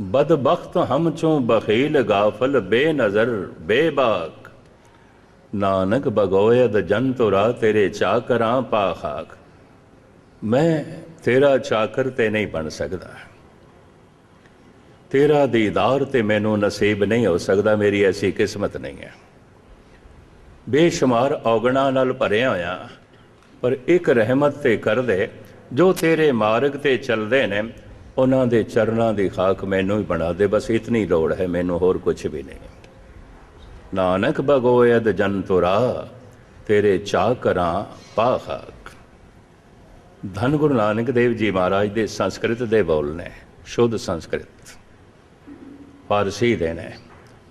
ਬਦਬਖਤ ਹਮ ਚੋਂ ਬਖੀਲ ਗਾਫਲ ਬੇਨਜ਼ਰ, ਬੇਬਾਕ। ਨਾਨਕ ਬਗੋਇਦ ਜੰਤੁਰਾ ਤੇਰੇ ਚਾਕਰਾਂ ਪਾ ਖਾਕ ਮੈਂ ਤੇਰਾ ਚਾਕਰ ਤੇ ਨਹੀਂ ਬਣ ਸਕਦਾ। ਤੇਰਾ ਦੀਦਾਰ ਤੇ ਮੈਨੂੰ ਨਸੀਬ ਨਹੀਂ ਹੋ ਸਕਦਾ, ਮੇਰੀ ਐਸੀ ਕਿਸਮਤ ਨਹੀਂ ਹੈ। ਬੇਸ਼ੁਮਾਰ ਔਗਣਾ ਨਾਲ ਭਰਿਆ ਹੋਇਆ, ਪਰ ਇੱਕ ਰਹਿਮਤ ਤੇ ਕਰ ਦੇ ਜੋ ਤੇਰੇ ਮਾਰਗ ਤੇ ਚੱਲਦੇ ਨੇ ਉਹਨਾਂ ਦੇ ਚਰਨਾਂ ਦੀ ਖਾਕ ਮੈਨੂੰ ਹੀ ਬਣਾ ਦੇ, ਬਸ ਇਤਨੀ ਲੋੜ ਹੈ, ਮੈਨੂੰ ਹੋਰ ਕੁਝ ਵੀ ਨਹੀਂ। ਨਾਨਕ ਭਗੋਇਦ ਜਨ ਤੁਰਾ ਤੇਰੇ ਚਾਕਰਾਂ ਕਰਾਂ ਖਾਕ। ਧੰਨ ਗੁਰੂ ਨਾਨਕ ਦੇਵ ਜੀ ਮਹਾਰਾਜ ਦੇ ਸੰਸਕ੍ਰਿਤ ਦੇ ਬੋਲ ਨੇ, ਸ਼ੁੱਧ ਸੰਸਕ੍ਰਿਤ। ਫਾਰਸੀ ਦੇ ਨੇ,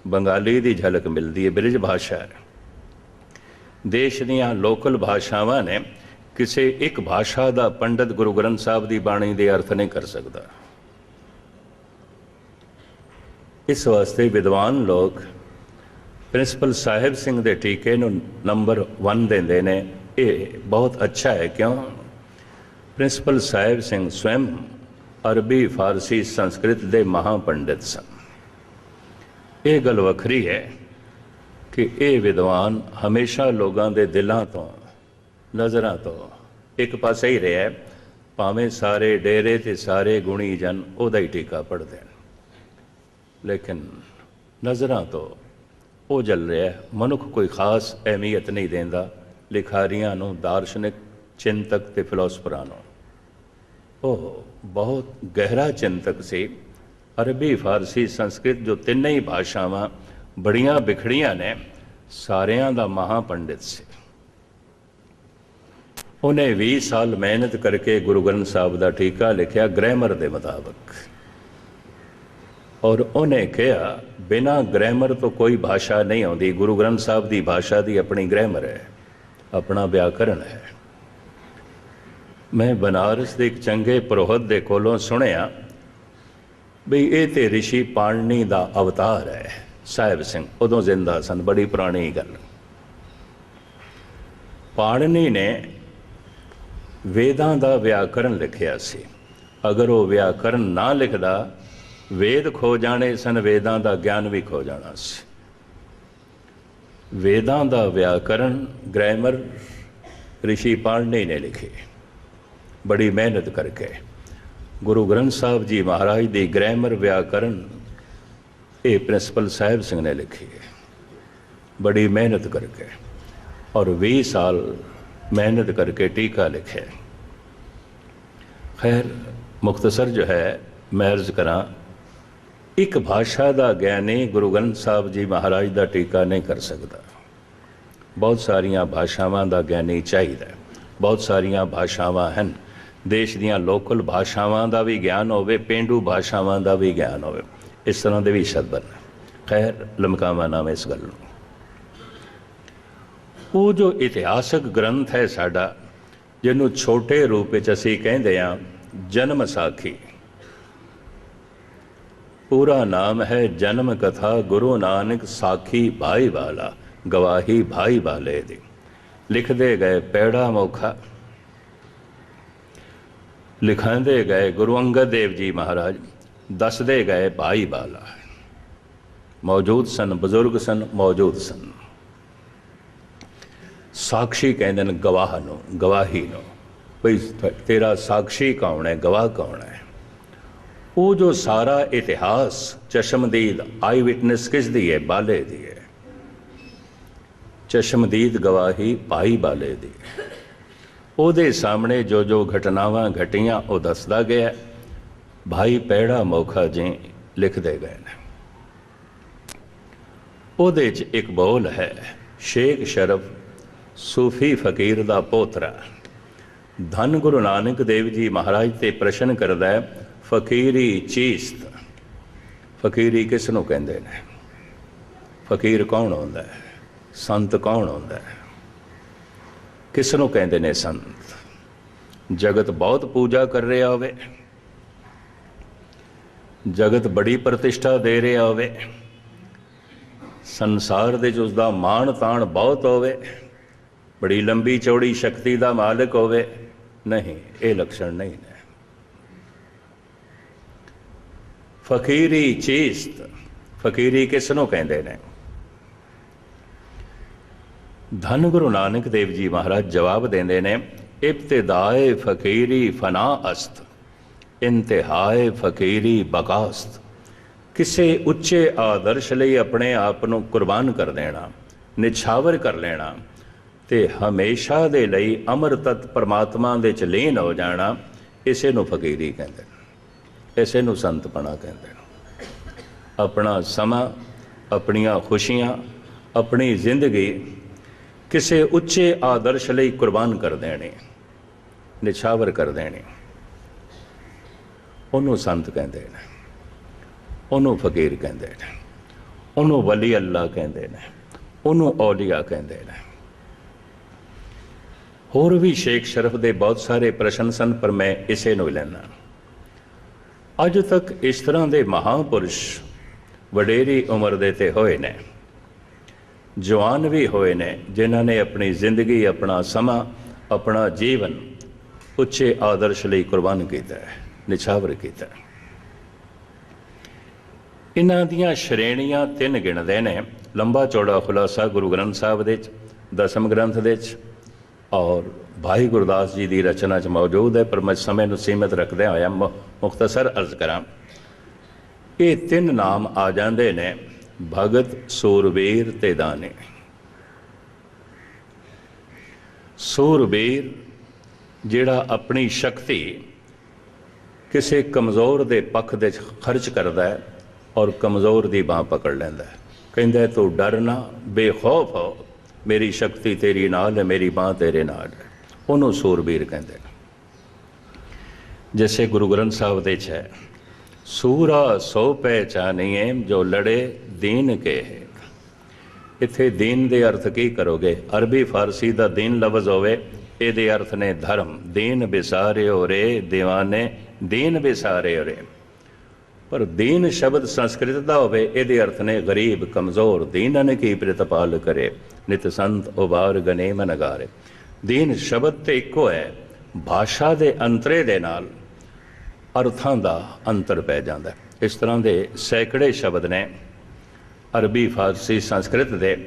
ਬੰਗਾਲੀ ਦੀ ਝਲਕ ਮਿਲਦੀ ਹੈ, ਬ੍ਰਿਜ ਭਾਸ਼ਾ ਹੈ। ਦੇਸ਼ ਦੀਆਂ ਲੋਕਲ ਭਾਸ਼ਾਵਾਂ ਨੇ ਕਿਸੇ ਇੱਕ ਭਾਸ਼ਾ ਦਾ ਪੰਡਤ ਗੁਰੂ ਗ੍ਰੰਥ ਸਾਹਿਬ ਦੀ ਬਾਣੀ ਦੇ ਅਰਥ ਨਹੀਂ ਕਰ ਸਕਦਾ। ਇਸ ਵਾਸਤੇ ਵਿਦਵਾਨ ਲੋਕ ਪ੍ਰਿੰਸੀਪਲ ਸਾਹਿਬ ਸਿੰਘ ਦੇ ਟੀਕੇ ਨੂੰ ਨੰਬਰ 1 ਦਿੰਦੇ ਨੇ। ਇਹ ਬਹੁਤ ਅੱਛਾ ਹੈ, ਕਿਉਂ? ਪ੍ਰਿੰਸੀਪਲ ਸਾਹਿਬ ਸਿੰਘ ਸਵੈਮ ਅਰਬੀ ਫਾਰਸੀ ਸੰਸਕ੍ਰਿਤ ਦੇ ਮਹਾ ਪੰਡਿਤ ਸਨ। ਇਹ ਗੱਲ ਵੱਖਰੀ ਹੈ ਕਿ ਇਹ ਵਿਦਵਾਨ ਹਮੇਸ਼ਾ ਲੋਕਾਂ ਦੇ ਦਿਲਾਂ ਤੋਂ, ਨਜ਼ਰਾਂ ਤੋਂ ਇੱਕ ਪਾਸੇ ਹੀ ਰਿਹਾ ਭਾਵੇਂ ਸਾਰੇ ਡੇਰੇ ਤੇ ਸਾਰੇ ਗੁਣੀ ਜਨ ਉਹਦਾ ਹੀ ਟੀਕਾ ਪੜਦੇ ਨੇ ਲੇਕਿਨ ਨਜ਼ਰਾਂ ਤੋਂ ਉਹ ਜਲ ਰਿਹਾ ਮਨੁੱਖ ਕੋਈ ਖਾਸ ਅਹਿਮੀਅਤ ਨਹੀਂ ਦਿੰਦਾ, ਲਿਖਾਰੀਆਂ ਨੂੰ, ਦਾਰਸ਼ਨਿਕ ਚਿੰਤਕ ਤੇ ਫਿਲਾਸਫਰਾਂ ਨੂੰ। ਉਹ ਬਹੁਤ ਗਹਿਰਾ ਚਿੰਤਕ ਸੀ। ਅਰਬੀ, ਫਾਰਸੀ, ਸੰਸਕ੍ਰਿਤ ਜੋ ਤਿੰਨੇ ਹੀ ਭਾਸ਼ਾਵਾਂ ਬੜੀਆਂ ਵਿਖੜੀਆਂ ਨੇ, ਸਾਰਿਆਂ ਦਾ ਮਹਾ ਪੰਡਿਤ ਸੀ। ਉਹਨੇ 20 ਸਾਲ ਮਿਹਨਤ ਕਰਕੇ ਗੁਰੂ ਗ੍ਰੰਥ ਸਾਹਿਬ ਦਾ ਟੀਕਾ ਲਿਖਿਆ ਗ੍ਰਾਮਰ ਦੇ ਮੁਤਾਬਕ। ਔਰ ਉਹਨੇ ਕਿਹਾ, ਬਿਨਾ ਗ੍ਰਾਮਰ ਤੋਂ ਕੋਈ ਭਾਸ਼ਾ ਨਹੀਂ ਆਉਂਦੀ। ਗੁਰੂ ਗ੍ਰੰਥ ਸਾਹਿਬ ਦੀ ਭਾਸ਼ਾ ਦੀ ਆਪਣੀ ਗ੍ਰਾਮਰ ਹੈ, ਆਪਣਾ ਵਿਆਕਰਣ ਹੈ। ਮੈਂ ਬਨਾਰਸ ਦੇ ਇੱਕ ਚੰਗੇ ਪ੍ਰੋਹਤ ਦੇ ਕੋਲੋਂ ਸੁਣਿਆ ਵੀ ਇਹ ਤੇ ઋષਿ ਪਾਣਨੀ ਦਾ ਅਵਤਾਰ ਹੈ। ਸਾਹਿਬ ਸਿੰਘ ਉਦੋਂ ਜ਼ਿੰਦਾ ਸਨ, ਬੜੀ ਪੁਰਾਣੀ ਗੱਲ। ਪਾਣਨੀ ਨੇ ਵੇਦਾਂ ਦਾ ਵਿਆਕਰਨ ਲਿਖਿਆ ਸੀ। ਅਗਰ ਉਹ ਵਿਆਕਰਨ ਨਾ ਲਿਖਦਾ, ਵੇਦ ਖੋ ਜਾਣੇ ਸਨ, ਵੇਦਾਂ ਦਾ ਗਿਆਨ ਵੀ ਖੋ ਜਾਣਾ ਸੀ। ਵੇਦਾਂ ਦਾ ਵਿਆਕਰਨ ਗ੍ਰਾਮਰ ઋષਿ ਪਾਣਨੀ ਨੇ ਲਿਖੇ। ਬੜੀ ਮਿਹਨਤ ਕਰਕੇ। ਗੁਰੂ ਗ੍ਰੰਥ ਸਾਹਿਬ ਜੀ ਮਹਾਰਾਜ ਦੀ ਗ੍ਰਾਮਰ ਵਿਆਕਰਨ ਇਹ ਪ੍ਰਿੰਸੀਪਲ ਸਾਹਿਬ ਸਿੰਘ ਨੇ ਲਿਖੀ ਹੈ। ਬੜੀ ਮਿਹਨਤ ਕਰਕੇ। ਔਰ 20 ਸਾਲ ਮਿਹਨਤ ਕਰਕੇ ਟੀਕਾ ਲਿਖਿਆ। ਖੈਰ ਮੁਖਤਸਰ ਜੋ ਹੈ, ਮੈਂ ਅਰਜ਼ ਕਰਾਂ, ਇੱਕ ਭਾਸ਼ਾ ਦਾ ਗਿਆਨੀ ਗੁਰੂ ਗ੍ਰੰਥ ਸਾਹਿਬ ਜੀ ਮਹਾਰਾਜ ਦਾ ਟੀਕਾ ਨਹੀਂ ਕਰ ਸਕਦਾ। ਬਹੁਤ ਸਾਰੀਆਂ ਭਾਸ਼ਾਵਾਂ ਦਾ ਗਿਆਨੀ ਚਾਹੀਦਾ ਬਹੁਤ ਸਾਰੀਆਂ ਭਾਸ਼ਾਵਾਂ ਹਨ। ਦੇਸ਼ ਦੀਆਂ ਲੋਕਲ ਭਾਸ਼ਾਵਾਂ ਦਾ ਵੀ ਗਿਆਨ ਹੋਵੇ, ਪਿੰਡੂ ਭਾਸ਼ਾਵਾਂ ਦਾ ਵੀ ਗਿਆਨ ਹੋਵੇ। ਇਸ ਤਰ੍ਹਾਂ ਦੇ ਵੀ ਸ਼ਬਦ ਹਨ। ਖੈਰ, ਲਮਕਾਵਾ ਨਾਮ ਇਸ ਗੱਲ ਨੂੰ। ਉਹ ਜੋ ਇਤਿਹਾਸਕ ਗ੍ਰੰਥ ਹੈ ਸਾਡਾ, ਜਿਹਨੂੰ ਛੋਟੇ ਰੂਪ ਵਿੱਚ ਅਸੀਂ ਕਹਿੰਦੇ ਆ ਜਨਮ ਸਾਖੀ। ਪੂਰਾ ਨਾਮ ਹੈ ਜਨਮ ਕਥਾ ਗੁਰੂ ਨਾਨਕ ਸਾਖੀ ਭਾਈ ਵਾਲਾ, ਗਵਾਹੀ ਭਾਈ ਵਾਲੇ ਦੀ। ਲਿਖਦੇ ਗਏ ਪੈੜਾ ਮੋਖਾ। ਲਿਖਾਂਦੇ ਗਏ ਗੁਰੂ ਅੰਗਦ ਦੇਵ ਜੀ ਮਹਾਰਾਜ। ਦੱਸਦੇ ਗਏ ਭਾਈ ਬਾਲਾ ਮੌਜੂਦ ਸਨ, ਬਜ਼ੁਰਗ ਸਨ, ਮੌਜੂਦ ਸਨ। ਸਾਖੀ ਕਹਿੰਦੇ ਨੇ ਗਵਾਹ ਨੂੰ, ਗਵਾਹੀ ਨੂੰ। ਭਈ ਤੇਰਾ ਸਾਖੀ ਕੌਣ ਹੈ, ਗਵਾਹ ਕੌਣ ਹੈ? ਉਹ ਜੋ ਸਾਰਾ ਇਤਿਹਾਸ ਚਸ਼ਮਦੀਦ ਆਈ ਵਿਟਨੈਸ ਕਿਸ ਦੀ ਹੈ? ਬਾਲੇ ਦੀ ਹੈ। ਚਸ਼ਮਦੀਦ ਗਵਾਹੀ ਭਾਈ ਬਾਲੇ ਦੀ ਹੈ। ਉਹਦੇ ਸਾਹਮਣੇ ਜੋ ਜੋ ਘਟਨਾਵਾਂ ਘਟੀਆਂ, ਉਹ ਦੱਸਦਾ ਗਿਆ ਭਾਈ ਪੈੜਾ ਮੋਖਾ ਜੀ ਲਿਖਦੇ ਗਏ ਨੇ। ਉਹਦੇ 'ਚ ਇੱਕ ਬੋਲ ਹੈ, ਸ਼ੇਖ ਸ਼ਰਫ ਸੂਫੀ ਫਕੀਰ ਦਾ ਪੋਤਰਾ। ਧੰਨ ਗੁਰੂ ਨਾਨਕ ਦੇਵ ਜੀ ਮਹਾਰਾਜ ਤੇ ਪ੍ਰਸ਼ਨ ਕਰਦਾ ਹੈ, ਫਕੀਰੀ ਚੀਸਤ? ਫਕੀਰੀ ਕਿਸ ਨੂੰ ਕਹਿੰਦੇ ਨੇ? ਫਕੀਰ ਕੌਣ ਹੁੰਦਾ ਹੈ? ਸੰਤ ਕੌਣ ਹੁੰਦਾ ਹੈ? ਕਿਸ ਨੂੰ ਕਹਿੰਦੇ ਨੇ ਸੰਤ? ਜਗਤ ਬਹੁਤ ਪੂਜਾ ਕਰ ਰਿਹਾ ਹੋਵੇ। ਜਗਤ ਬੜੀ ਪ੍ਰਤਿਸ਼ਠਾ ਦੇ ਰਿਹਾ ਹੋਵੇ। ਸੰਸਾਰ ਦੇ ਚ ਦਾ ਮਾਣ ਤਾਣ ਬਹੁਤ ਹੋਵੇ। ਬੜੀ ਲੰਬੀ ਚੌੜੀ ਸ਼ਕਤੀ ਦਾ ਮਾਲਕ ਹੋਵੇ। ਨਹੀਂ, ਇਹ ਲੱਛਣ ਨਹੀਂ ਹੈ ਫਕੀਰੀ ਚੀਸਤ, ਫਕੀਰੀ ਕਿਸ ਨੂੰ ਕਹਿੰਦੇ ਨੇ? ਧੰਨ ਗੁਰੂ ਨਾਨਕ ਦੇਵ ਜੀ ਮਹਾਰਾਜ ਜਵਾਬ ਦਿੰਦੇ ਨੇ, ਇਬਤਦਾਏ ਫਕੀਰੀ ਫਨਾ ਅਸਤ ਇੰਤਹਾਏ ਫਕੀਰੀ ਬਕਾਸਤ ਕਿਸੇ ਉੱਚੇ ਆਦਰਸ਼ ਲਈ ਆਪਣੇ ਆਪ ਨੂੰ ਕੁਰਬਾਨ ਕਰ ਦੇਣਾ, ਨਿਛਾਵਰ ਕਰ ਲੈਣਾ ਤੇ ਹਮੇਸ਼ਾ ਦੇ ਲਈ ਅਮਰ ਤਤ ਪਰਮਾਤਮਾ ਦੇ ਚ ਲੀਨ ਹੋ ਜਾਣਾ ਇਸੇ ਨੂੰ ਫਕੀਰੀ ਕਹਿੰਦੇ ਨੇ, ਇਸੇ ਨੂੰ ਸੰਤਪਣਾ ਕਹਿੰਦੇ ਨੇ। ਆਪਣਾ ਸਮਾਂ, ਆਪਣੀਆਂ ਖੁਸ਼ੀਆਂ, ਆਪਣੀ ਜ਼ਿੰਦਗੀ ਕਿਸੇ ਉੱਚੇ ਆਦਰਸ਼ ਲਈ ਕੁਰਬਾਨ ਕਰ ਦੇਣੇ, ਨਿਛਾਵਰ ਕਰ ਦੇਣੇ। ਉਹਨੂੰ ਸੰਤ ਕਹਿੰਦੇ ਨੇ, ਉਹਨੂੰ ਫਕੀਰ ਕਹਿੰਦੇ ਨੇ, ਉਹਨੂੰ ਵਲੀ ਅੱਲਾ ਕਹਿੰਦੇ ਨੇ, ਉਹਨੂੰ ਔਲੀਆ ਕਹਿੰਦੇ ਨੇ। ਹੋਰ ਵੀ ਸ਼ੇਖ ਸ਼ਰਫ ਦੇ ਬਹੁਤ ਸਾਰੇ ਪ੍ਰਸ਼ਨ ਸਨ, ਪਰ ਮੈਂ ਇਸੇ ਨੂੰ ਲੈਣਾ ਅੱਜ ਤੱਕ ਇਸ ਤਰ੍ਹਾਂ ਦੇ ਮਹਾਪੁਰਸ਼ ਵਡੇਰੀ ਉਮਰ ਦੇ ਤੇ ਹੋਏ ਨੇ, ਜਵਾਨ ਵੀ ਹੋਏ ਨੇ, ਜਿਨ੍ਹਾਂ ਨੇ ਆਪਣੀ ਜ਼ਿੰਦਗੀ, ਆਪਣਾ ਸਮਾਂ, ਆਪਣਾ ਜੀਵਨ ਉੱਚੇ ਆਦਰਸ਼ ਲਈ ਕੁਰਬਾਨ ਕੀਤਾ ਹੈ, ਨਿਛਾਵਰ ਕੀਤਾ ਹੈ। ਇਹਨਾਂ ਦੀਆਂ ਸ਼੍ਰੇਣੀਆਂ ਤਿੰਨ ਗਿਣਦੇ ਨੇ, ਲੰਬਾ ਚੌੜਾ ਖੁਲਾਸਾ ਗੁਰੂ ਗ੍ਰੰਥ ਸਾਹਿਬ ਦੇ ਚ, ਦਸਮ ਗ੍ਰੰਥ ਦੇ ਚ ਔਰ ਭਾਈ ਗੁਰਦਾਸ ਜੀ ਦੀ ਰਚਨਾ ਚ ਮੌਜੂਦ ਹੈ, ਪਰ ਮੈਂ ਸਮੇਂ ਨੂੰ ਸੀਮਿਤ ਰੱਖਦੇ ਹੋਇਆ ਮੁ- ਮੁਖਤਸਰ ਅਰਜ਼ ਕਰਾਂ। ਇਹ ਤਿੰਨ ਨਾਮ ਆ ਜਾਂਦੇ ਨੇ, ਭਗਤ, ਸੂਰਬੀਰ ਤੇ ਦਾਨੇ। ਸੂਰਬੀਰ ਜਿਹੜਾ ਆਪਣੀ ਸ਼ਕਤੀ ਕਿਸੇ ਕਮਜ਼ੋਰ ਦੇ ਪੱਖ ਦੇ ਖਰਚ ਕਰਦਾ ਹੈ ਔਰ ਕਮਜ਼ੋਰ ਦੀ ਬਾਹ ਪਕੜ ਲੈਂਦਾ ਹੈ। ਕਹਿੰਦਾ ਤੂੰ ਡਰਨਾ, ਬੇਖੌਫ ਹੋ ਮੇਰੀ ਸ਼ਕਤੀ ਤੇਰੀ ਨਾਲ ਹੈ, ਮੇਰੀ ਬਾਹ ਤੇਰੇ ਨਾਲ ਹੈ। ਉਹਨੂੰ ਸੂਰਬੀਰ ਕਹਿੰਦੇ ਨੇ। ਜੈਸੇ ਗੁਰੂ ਗ੍ਰੰਥ ਸਾਹਿਬ ਦੇ 'ਚ ਹੈ, ਸੂਰਾ ਸੋ ਪਹਿਚਾਨੀਏ ਜੋ ਲੜੇ ਦੀਨ ਕੇ ਹੈ ਇੱਥੇ ਦੀਨ ਦੇ ਅਰਥ ਕੀ ਕਰੋਗੇ? ਅਰਬੀ ਫਾਰਸੀ ਦਾ ਦੀਨ ਲਫ਼ਜ਼ ਹੋਵੇ, ਇਹਦੇ ਅਰਥ ਨੇ ਧਰਮ। ਦੀਨ ਵਿਸਾਰਿਓ ਰੇ دیਵਾਨੇ ਦੀਨ ਬਿਸਾਰੇ ਰੇ। ਪਰ ਦੀਨ ਸ਼ਬਦ ਸੰਸਕ੍ਰਿਤ ਦਾ ਹੋਵੇ, ਇਹਦੇ ਅਰਥ ਨੇ ਗਰੀਬ, ਕਮਜ਼ੋਰ, ਦੀਨਨ ਕੀ ਪ੍ਰਤਪਾਲ ਕਰੇ, ਨਿਤ ਸੰਤ ਉਬਾਰ ਗਨੇ ਮਨਗਾਰੇ ਦੀਨ ਸ਼ਬਦ ਤੇ ਇੱਕੋ ਹੈ, ਭਾਸ਼ਾ ਦੇ ਅੰਤਰੇ ਦੇ ਨਾਲ ਅਰਥਾਂ ਦਾ ਅੰਤਰ ਪੈ ਜਾਂਦਾ ਇਸ ਤਰ੍ਹਾਂ ਦੇ ਸੈਂਕੜੇ ਸ਼ਬਦ ਨੇ ਅਰਬੀ, ਫਾਰਸੀ, ਸੰਸਕ੍ਰਿਤ ਦੇ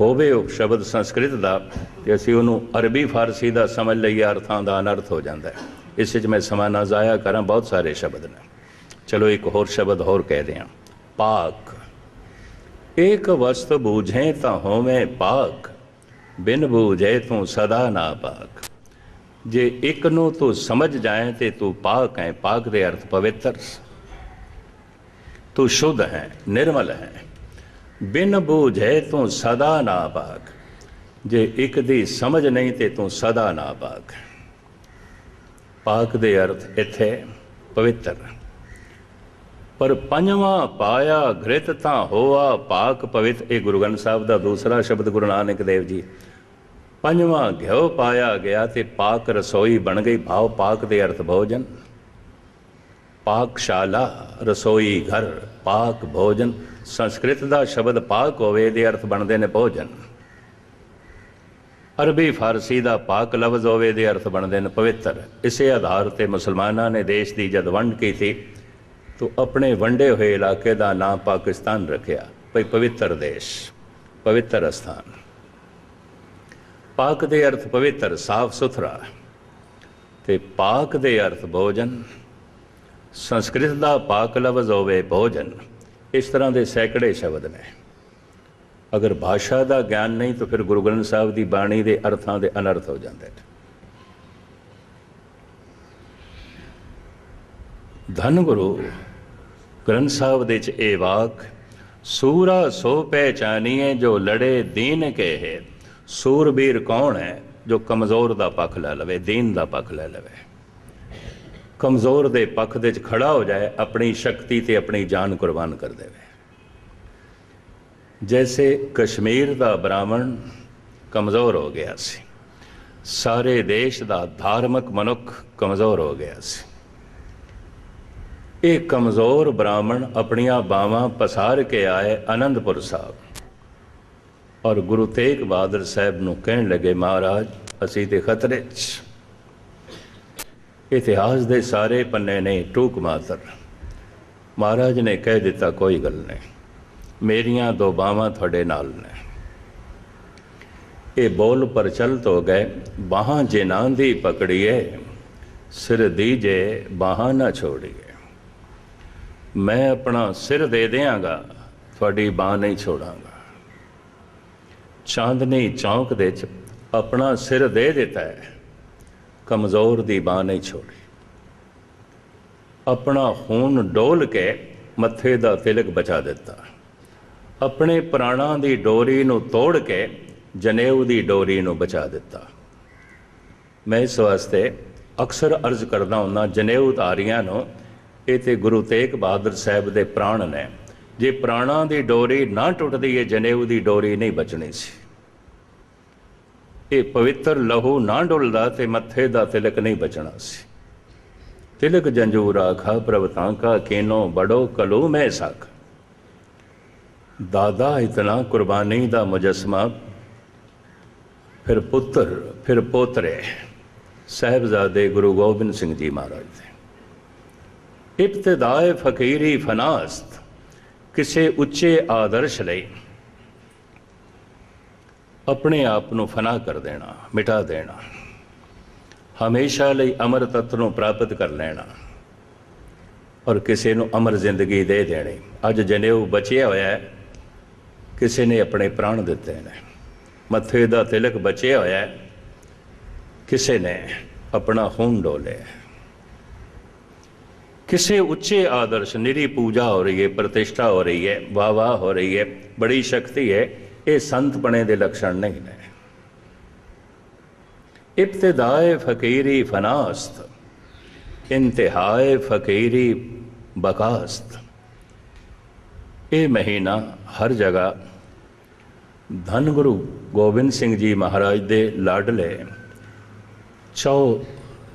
ਹੋਵੇ ਉਹ ਸ਼ਬਦ ਸੰਸਕ੍ਰਿਤ ਦਾ, ਤੇ ਅਸੀਂ ਉਹਨੂੰ ਅਰਬੀ, ਫਾਰਸੀ ਦਾ ਸਮਝ ਲਈਏ, ਅਰਥਾਂ ਦਾ ਅਨਰਥ ਹੋ ਜਾਂਦਾ ਹੈ। ਇਸ ਵਿੱਚ ਮੈਂ ਸਮਾਂ ਨਾ ਜ਼ਾਇਆ ਕਰਾਂ, ਬਹੁਤ ਸਾਰੇ ਸ਼ਬਦ ਨੇ। ਚਲੋ ਇੱਕ ਹੋਰ ਸ਼ਬਦ ਹੋਰ ਕਹਿ ਦਿਆਂ। ਪਾਕ। ਇੱਕ ਵਸਤ ਬੂਝੇ ਤਾਂ ਹੋਵੇਂ ਪਾਕ, ਬਿਨ ਬੂਝੇ ਤੂੰ ਸਦਾ ਨਾ ਪਾਕ। ਜੇ ਇੱਕ ਨੂੰ ਤੂੰ ਸਮਝ ਜਾਏ ਤੇ ਤੂੰ ਪਾਕ ਹੈ, ਪਾਕ ਦੇ ਅਰਥ ਪਵਿੱਤਰ। ਤੂੰ ਸ਼ੁੱਧ ਹੈ, ਨਿਰਮਲ ਹੈ, ਬਿਨ ਬੂਝੇ ਤੂੰ ਸਦਾ ਨਾ ਪਾਕ। ਜੇ ਇੱਕ ਦੀ ਸਮਝ ਨਹੀਂ ਤੇ ਤੂੰ ਸਦਾ ਨਾ ਪਾਕ। ਪਾਕ ਦੇ ਅਰਥ ਇੱਥੇ ਪਵਿੱਤਰ। ਪਰ ਪੰਜਵਾਂ ਪਾਇਆ ਗ੍ਰਿਤ ਤਾਂ ਹੋਆ ਪਾਕ ਪਵਿੱਤ, ਇਹ ਗੁਰੂ ਗ੍ਰੰਥ ਸਾਹਿਬ ਦਾ ਦੂਸਰਾ ਸ਼ਬਦ ਗੁਰੂ ਨਾਨਕ ਦੇਵ ਜੀ। ਪੰਜਵਾਂ ਘਿਓ ਪਾਇਆ ਗਿਆ ਤੇ ਪਾਕ ਰਸੋਈ ਬਣ ਗਈ, ਭਾਵ ਪਾਕ ਦੇ ਅਰਥ ਭੋਜਨ। ਪਾਕਸ਼ਾਲਾ, ਰਸੋਈ ਘਰ, ਪਾਕ ਭੋਜਨ। ਸੰਸਕ੍ਰਿਤ ਦਾ ਸ਼ਬਦ ਪਾਕ ਹੋਵੇ ਦੇ ਅਰਥ ਬਣਦੇ ਨੇ ਭੋਜਨ। ਅਰਬੀ ਫਾਰਸੀ ਦਾ ਪਾਕ ਲਫ਼ਜ਼ ਹੋਵੇ ਦੇ ਅਰਥ ਬਣਦੇ ਨੇ ਪਵਿੱਤਰ। ਇਸੇ ਆਧਾਰ ਤੇ ਮੁਸਲਮਾਨਾਂ ਨੇ ਦੇਸ਼ ਦੀ ਜਦ ਵੰਡ ਕੀਤੀ ਤੋ ਆਪਣੇ ਵੰਡੇ ਹੋਏ ਇਲਾਕੇ ਦਾ ਨਾਂ ਪਾਕਿਸਤਾਨ ਰੱਖਿਆ। ਭਈ ਪਵਿੱਤਰ ਦੇਸ਼, ਪਵਿੱਤਰ ਸਥਾਨ ਪਾਕ ਦੇ ਅਰਥ ਪਵਿੱਤਰ, ਸਾਫ਼ ਸੁਥਰਾ। ਤੇ ਪਾਕ ਦੇ ਅਰਥ ਭੋਜਨ। ਸੰਸਕ੍ਰਿਤ ਦਾ ਪਾਕ ਲਫ਼ਜ਼ ਹੋਵੇ ਭੋਜਨ, ਇਸ ਤਰ੍ਹਾਂ ਦੇ ਸੈਂਕੜੇ ਸ਼ਬਦ ਨੇ। ਅਗਰ ਭਾਸ਼ਾ ਦਾ ਗਿਆਨ ਨਹੀਂ ਤਾਂ ਫਿਰ ਗੁਰੂ ਗ੍ਰੰਥ ਸਾਹਿਬ ਦੀ ਬਾਣੀ ਦੇ ਅਰਥਾਂ ਦੇ ਅਨਰਥ ਹੋ ਜਾਂਦੇ ਨੇ। ਧੰਨ ਗੁਰੂ ਗ੍ਰੰਥ ਸਾਹਿਬ ਦੇ ਚ ਇਹ ਵਾਕ, ਸੂਰਾ ਸੋ ਪਹਿਚਾਨੀਏ ਜੋ ਲੜੇ ਦੀਨ ਕੇ ਹੈ ਸੂਰਬੀਰ ਕੌਣ ਹੈ ਜੋ ਕਮਜ਼ੋਰ ਦਾ ਪੱਖ ਲੈ ਲਵੇ, ਦੀਨ ਦਾ ਪੱਖ ਲੈ ਲਵੇ? ਕਮਜ਼ੋਰ ਦੇ ਪੱਖ ਦੇ ਚ ਖੜਾ ਹੋ ਜਾਏ, ਆਪਣੀ ਸ਼ਕਤੀ ਤੇ ਆਪਣੀ ਜਾਨ ਕੁਰਬਾਨ ਕਰ ਦੇਵੇ। ਜੈਸੇ ਕਸ਼ਮੀਰ ਦਾ ਬ੍ਰਾਹਮਣ ਕਮਜ਼ੋਰ ਹੋ ਗਿਆ ਸੀ, ਸਾਰੇ ਦੇਸ਼ ਦਾ ਧਾਰਮਿਕ ਮਨੁੱਖ ਕਮਜ਼ੋਰ ਹੋ ਗਿਆ ਸੀ। ਇਹ ਕਮਜ਼ੋਰ ਬ੍ਰਾਹਮਣ ਆਪਣੀਆਂ ਬਾਵਾਂ ਪਸਾਰ ਕੇ ਆਏ ਆਨੰਦਪੁਰ ਸਾਹਿਬ। ਔਰ ਗੁਰੂ ਤੇਗ ਬਹਾਦਰ ਸਾਹਿਬ ਨੂੰ ਕਹਿਣ ਲੱਗੇ, ਮਹਾਰਾਜ, ਅਸੀਂ ਤੇ ਖਤਰੇ 'ਚ। ਇਤਿਹਾਸ ਦੇ ਸਾਰੇ ਪੰਨੇ ਨੇ ਟੂਕ ਮਾਤਰ। ਮਹਾਰਾਜ ਨੇ ਕਹਿ ਦਿੱਤਾ, ਕੋਈ ਗੱਲ ਨਹੀਂ। ਮੇਰੀਆਂ ਦੋ ਬਾਹਾਂ ਤੁਹਾਡੇ ਨਾਲ ਨੇ। ਇਹ ਬੋਲ ਪਰ ਹੋ ਗਏ, ਬਾਹਾਂ ਜਿਨਾਂ ਦੀ ਪਕੜੀਏ, ਸਿਰ ਦੀਜੇ ਬਾਹਾਂ ਨਾ ਛੋੜੀਏ। ਮੈਂ ਆਪਣਾ ਸਿਰ ਦੇ ਦਿਆਂਗਾ, ਤੁਹਾਡੀ ਬਾਹ ਨਹੀਂ ਛੋੜਾਂਗਾ। ਚਾਂਦਨੀ ਚੌਂਕ ਦੇ ਚ ਆਪਣਾ ਸਿਰ ਦੇ ਦਿੱਤਾ ਹੈ, ਕਮਜ਼ੋਰ ਦੀ ਬਾਹ ਨਹੀਂ ਛੋੜੀ। ਆਪਣਾ ਖੂਨ ਡੋਲ ਕੇ ਮੱਥੇ ਦਾ ਤਿਲਕ ਬਚਾ ਦਿੱਤਾ। ਆਪਣੇ ਪ੍ਰਾਣਾਂ ਦੀ ਡੋਰੀ ਨੂੰ ਤੋੜ ਕੇ ਜਨੇਊ ਦੀ ਡੋਰੀ ਨੂੰ ਬਚਾ ਦਿੱਤਾ। ਮੈਂ ਇਸ ਵਾਸਤੇ ਅਕਸਰ ਅਰਜ਼ ਕਰਦਾ ਹੁੰਦਾ, ਜਨੇਊ ਤਾਰੀਆਂ ਨੂੰ ਇਹ ਤੇ ਗੁਰੂ ਤੇਗ ਬਹਾਦਰ ਸਾਹਿਬ ਦੇ ਪ੍ਰਾਣ ਨੇ। ਜੇ ਪ੍ਰਾਣਾਂ ਦੀ ਡੋਰੀ ਨਾ ਟੁੱਟਦੀ, ਇਹ ਜਨੇਊ ਦੀ ਡੋਰੀ ਨਹੀਂ ਬਚਣੀ ਸੀ। ਇਹ ਪਵਿੱਤਰ ਲਹੂ ਨਾ ਡੁੱਲਦਾ ਤੇ ਮੱਥੇ ਦਾ ਤਿਲਕ ਨਹੀਂ ਬਚਣਾ ਸੀ। ਤਿਲਕ ਜੰਜੂ ਰਾਖਾ ਪ੍ਰਵਤਾਂ ਕਾ ਕੇਨੋ ਬੜੋ ਕਲੂ ਮੈਂ ਸਖ। ਦਾਦਾ ਇਤਨਾ ਕੁਰਬਾਨੀ ਦਾ ਮੁਜਸਮਾ, ਫਿਰ ਪੁੱਤਰ, ਫਿਰ ਪੋਤਰੇ, ਸਹਿਬਜ਼ਾਦੇ ਗੁਰੂ ਗੋਬਿੰਦ ਸਿੰਘ ਜੀ ਮਹਾਰਾਜ ਦੇ। ਇਬਤਦਾਏ ਫਕੀਰੀ ਫਨਾਸਤ, ਕਿਸੇ ਉੱਚੇ ਆਦਰਸ਼ ਲਈ। ਆਪਣੇ ਆਪ ਨੂੰ ਫਨਾ ਕਰ ਦੇਣਾ, ਮਿਟਾ ਦੇਣਾ। ਹਮੇਸ਼ਾ ਲਈ ਅਮਰ ਤੱਤ ਨੂੰ ਪ੍ਰਾਪਤ ਕਰ ਲੈਣਾ। ਔਰ ਕਿਸੇ ਨੂੰ ਅਮਰ ਜ਼ਿੰਦਗੀ ਦੇ ਦੇਣੀ। ਅੱਜ ਜਨੇਊ ਬਚਿਆ ਹੋਇਆ ਹੈ, ਕਿਸੇ ਨੇ ਆਪਣੇ ਪ੍ਰਾਣ ਦਿੱਤੇ ਨੇ। ਮੱਥੇ ਦਾ ਤਿਲਕ ਬਚਿਆ ਹੋਇਆ ਹੈ, ਕਿਸੇ ਨੇ ਆਪਣਾ ਖੂਨ ਡੋਲਿਆ ਕਿਸੇ ਉੱਚੇ ਆਦਰਸ਼, ਨਿਰੀ ਪੂਜਾ ਹੋ ਰਹੀ ਹੈ, ਪ੍ਰਤਿਸ਼ਠਾ ਹੋ ਰਹੀ ਹੈ ਵਾਹ ਵਾਹ ਹੋ ਰਹੀ ਹੈ, ਬੜੀ ਸ਼ਕਤੀ ਹੈ, ਇਹ ਸੰਤ ਬਣੇ ਦੇ ਲੱਛਣ ਨਹੀਂ ਨੇ। ਇਬਤਦਾਏ ਫਕੀਰੀ ਫਨਾਸਤ, ਇੰਤਹਾਏ ਫਕੀਰੀ ਬਕਾਸਤ। ਇਹ ਮਹੀਨਾ ਹਰ ਜਗ੍ਹਾ ਧੰਨ ਗੁਰੂ ਗੋਬਿੰਦ ਸਿੰਘ ਜੀ ਮਹਾਰਾਜ ਦੇ ਲਾਡਲੇ ਚੌ